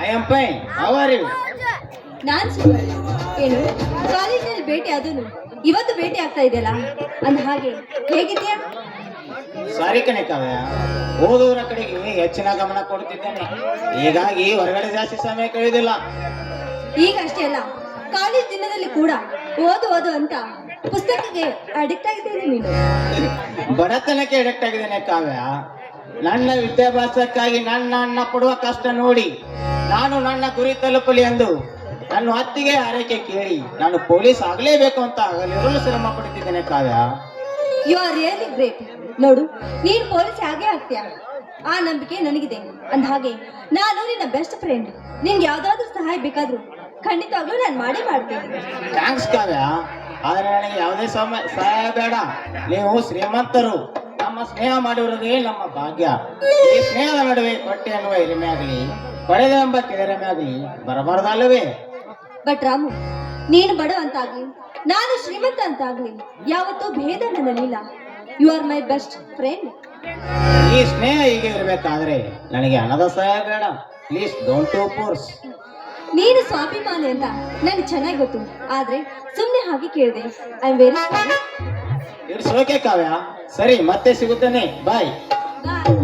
I am ನಾನು ಏನು? ಕಾಲೇಜಲ್ಲಿ ಭೇಟಿ ಅದನ್ನು ಇವತ್ತು ಭೇಟಿ ಆಗ್ತಾ ಇದೆಯಲ್ಲ? ಅಂದ ಹಾಗೆ. ಹೇಗಿದ್ಯಾ ಸಾರಿ ಕಣೆ ಕಾವ್ಯ. ಓದೋರ ಕಡೆಗೆ ಹೆಚ್ಚಿನ ಗಮನ ಕೊಡ್ತಿದ್ದೇನೆ. ಹೀಗಾಗಿ ಹೊರಗಡೆ ಜಾಸ್ತಿ ಸಮಯ ಕಳೆಯೋದಿಲ್ಲ ಈಗ ಅಷ್ಟೇ ಅಲ್ಲ. ಕಾಲೇಜ್ ದಿನದಲ್ಲಿ ಕೂಡ ಓದು ಓದು ಅಂತ ಪುಸ್ತಕಕ್ಕೆ ಅಡಿಕ್ಟ್ ಆಗಿದ್ದೀನಿ ನೀನು. ಬಡತನಕ್ಕೆ ಅಡಿಕ್ಟ್ ಆಗಿದ್ದೇನೆ ಕಾವ್ಯ. ನನ್ನ ವಿದ್ಯಾಭ್ಯಾಸಕ್ಕಾಗಿ ನನ್ನ ಅಣ್ಣ ಪಡುವ ಕಷ್ಟ ನೋಡಿ ನಾನು ನನ್ನ ಗುರಿ ತಲುಪಲಿ ಎಂದು ನನ್ನ ಅತ್ತಿಗೆ ಆರೈಕೆ ಕೇಳಿ ನಾನು ಪೊಲೀಸ್ ಆಗಲೇಬೇಕು ಅಂತ ಆಗಲಿರಲು ಶ್ರಮ ಪಡುತ್ತಿದ್ದೇನೆ Kavya. You are really great ನೋಡು ನೀನ್ ಪೊಲೀಸ್ ಹಾಗೆ ಆಗ್ತೀಯ. ಆ ನಂಬಿಕೆ ನನಗಿದೆ. ಅಂದ ಹಾಗೆ ನಾನು ನಿನ್ನ ಬೆಸ್ಟ್ ಫ್ರೆಂಡ್ ನಿನ್ಗೆ ಯಾವ್ದಾದ್ರು ಸಹಾಯ ಬೇಕಾದ್ರೂ ಖಂಡಿತವಾಗ್ಲೂ ನಾನು ಮಾಡೇ ಮಾಡ್ತೀನಿ. ಥ್ಯಾಂಕ್ಸ್ ಕಾವ್ಯ. ಆದ್ರೆ ನನಗೆ ಯಾವುದೇ ಸಮ ಸಹಾಯ ಬೇಡ. ನೀವು ಶ್ರೀಮಂತರು. ನಮ್ಮ ಸ್ನೇಹ ಮಾಡಿರುವುದೇ ನಮ್ಮ ಭಾಗ್ಯ. ಈ ಸ್ನೇಹದ ನಡುವೆ ಕೊಟ್ಟೆ ಅನ್ನುವ ಹಿರಿಮೆ ಆಗಲಿ ಪಡೆದ ಎಂಬ ಕೆರೆಮೆ ಆಗಲಿ ಬರಬಾರ್ದಲ್ಲವೇ? ಬಟ್ ರಾಮು ನೀನು ಬಡ ಅಂತಾಗ್ಲಿ ನಾನು ಶ್ರೀಮಂತ ಅಂತಾಗ್ಲಿ ಯಾವತ್ತೂ ಭೇದ ನನ್ನಲ್ಲಿಲ್ಲ. You are my best friend ಈ ಸ್ನೇಹ ಹೀಗೆ ಇರಬೇಕಾದ್ರೆ ನನಗೆ ಹಣದ ಸಹಾಯ ಬೇಡ. ಪ್ಲೀಸ್ ಡೋಂಟ್ ಟು ಫೋರ್ಸ್ ನೀನು ಸ್ವಾಭಿಮಾನಿ ಅಂತ ನನಗೆ ಚೆನ್ನಾಗಿ ಗೊತ್ತು. ಆದ್ರೆ ಸುಮ್ಮನೆ ಹಾಗೆ ಕೇಳಿದೆ. ಐ ವೆರಿ ಸೋಕೆ ಇಟ್ಸ್ ಓಕೆ ಕಾವ್ಯ? ಸರಿ ಮತ್ತೆ ಸಿಗುತ್ತೇನೆ. ಬಾಯ್ ಬಾಯ್